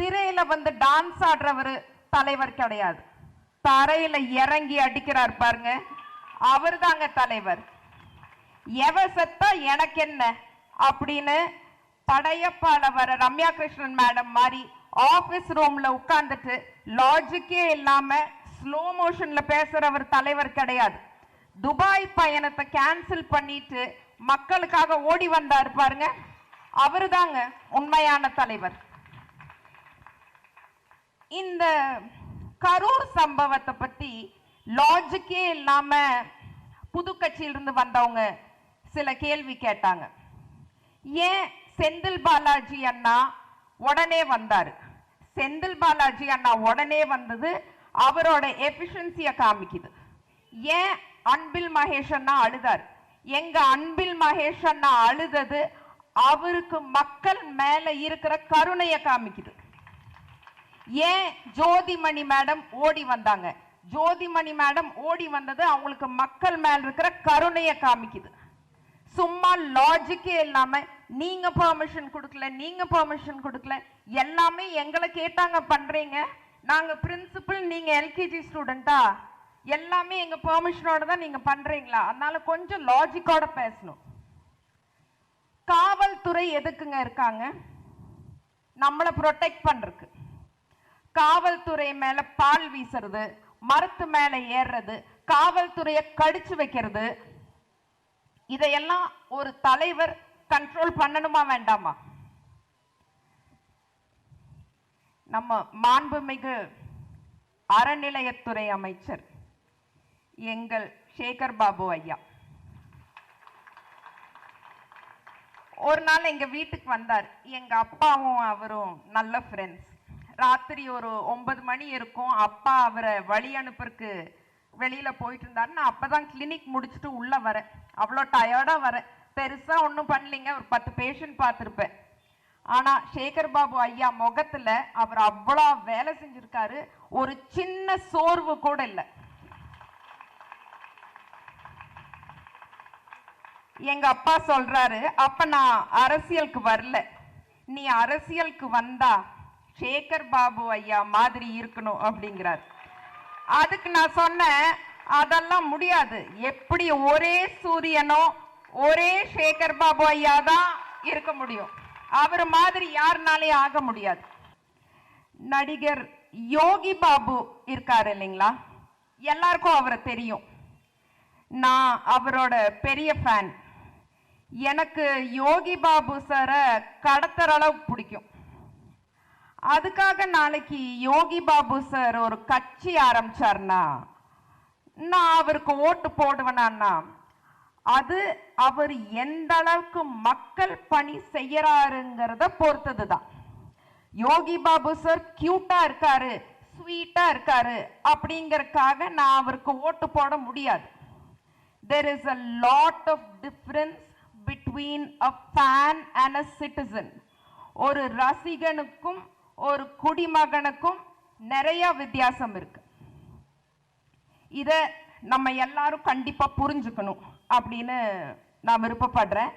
திரையில வந்து டான்ஸ் ஆடுறவர் தலைவர் கிடையாது. தரையில இறங்கி அடிக்கிறார் பாருங்க. அவர் தாங்க தலைவர். எவ செத்தா எனக்கு என்ன? அப்படின்னு படையப்பால வர ரம்யா கிருஷ்ணன் மேடம் மாதிரி ஆபீஸ் ரூம்ல உட்கார்ந்துட்டு லாஜிக்கே இல்லாம ஸ்லோ மோஷன்ல பேசுறவர் தலைவர் கிடையாது. துபாய் பயணத்தை கேன்சல் பண்ணிட்டு மக்களுக்காக ஓடி வந்தார் பாருங்க. அவருதாங்க உண்மையான தலைவர். இந்த கரூர் சம்பவத்தை பத்தி லாஜிக்கே இல்லாம புதுக்கட்சியிலிருந்து வந்தவங்க சில கேள்வி கேட்டாங்க. ஏன் செந்தில் பாலாஜி அண்ணா உடனே வந்தாரு? செந்தில் பாலாஜி அண்ணா உடனே வந்தது அவரோட எஃபிஷியன்சியை காமிக்குது. ஏன் அன்பில் மகேஷ் அண்ணா அழுதார்? எங்க அன்பில் மகேஷ் அண்ணா அழுதது அவருக்கு மக்கள் மேல இருக்கிற கருணையை காமிக்குது. ஏன் ஜோதிமணி மேடம் ஓடி வந்தாங்க? ஜோதிமணி மேடம் ஓடி வந்தது அவங்களுக்கு மக்கள் மேல் இருக்கிற கருணையை காமிக்குது. சும்மா லாஜிக்கே இல்லாம நீங்க பர்மிஷன் கொடுக்கல நீங்க பர்மிஷன் கொடுக்கல எல்லாமே எங்களை கேட்டாங்க பண்றீங்க. நாங்க பிரின்சிபல் நீங்க எல்கேஜி ஸ்டூடெண்டா எல்லாமே எங்க பெர்மிஷனோட தான் நீங்க பண்றீங்களா? அதனால கொஞ்சம் லாஜிக்கோட பேசணும். காவல்துறை எதுக்குங்க இருக்காங்க? நம்மளை ப்ரொடெக்ட் பண்றதுக்கு. காவல்துறை மேல பால் வீசுறது மரத்து மேல ஏறுறது காவல்துறையை கடிச்சு வைக்கிறது. இதையெல்லாம் ஒரு தலைவர் கண்ட்ரோல் பண்ணணுமா வேண்டாமா? நம்ம மாண்புமிகு அறநிலையத்துறை அமைச்சர் எங்கள் சேகர் பாபு ஐயா. ஒரு நாள் எங்க வீட்டுக்கு வந்தார். எங்க அப்பாவும் அவரும் நல்ல ஃப்ரெண்ட்ஸ் ராத்திரி ஒரு ஒன்பது மணி இருக்கும். அப்பா அவரை வழி அனுப்புறதுக்கு வெளியில போயிட்டு இருந்தாரு நான் அப்பதான் கிளினிக் முடிச்சுட்டு உள்ளே வரேன். அவ்வளோ டயர்டா வரேன். பெருசா ஒன்றும் பண்ணலிங்க. ஒரு பத்து பேஷண்ட் பார்த்துருப்பேன். ஆனா சேகர் பாபு ஐயா முகத்துல அவர் அவ்வளோ வேலை செஞ்சுருக்காரு. ஒரு சின்ன சோர்வு கூட இல்லை. எங்க அப்பா சொல்றாரு அப்ப நான் அரசியலுக்கு வரல. நீ அரசியலுக்கு வந்தா சேகர் பாபு ஐயா மாதிரி இருக்கணும் அப்படிங்கிறார். அதுக்கு நான் சொன்னேன் அதெல்லாம் முடியாது. எப்படி ஒரே சூரியனோ ஒரே சேகர் பாபு ஐயா தான் இருக்க முடியும். அவர் மாதிரி யாருனாலே ஆக முடியாது. நடிகர் யோகி பாபு இருக்காரு இல்லைங்களா? எல்லாருக்கும் அவரை தெரியும். நான் அவரோட பெரிய ஃபேன் எனக்கு யோகி பாபு சாரை கடத்துற அளவு பிடிக்கும். அதுக்காக நாளைக்கு யோகி பாபு சார் ஒரு கட்சி ஆரம்பிச்சார்னா நான் அவருக்கு ஓட்டு போடுவேனா அது அவர் எந்த அளவுக்கு மக்கள் பணி செய்யறாருங்கிறத பொறுத்தது தான் யோகி பாபு சார் கியூட்டா இருக்காரு ஸ்வீட்டா இருக்காரு அப்படிங்கறக்காக நான் அவருக்கு ஓட்டு போட முடியாது. There is a lot of difference between a fan and a citizen ஒரு ரசிகனுக்கும் ஒரு குடிமகனுக்கும் நிறைய வித்தியாசம் இருக்கு. இத நம்ம எல்லாரும் கண்டிப்பா புரிஞ்சுக்கணும் அப்படின்னு நான் விருப்பப்படுறேன்.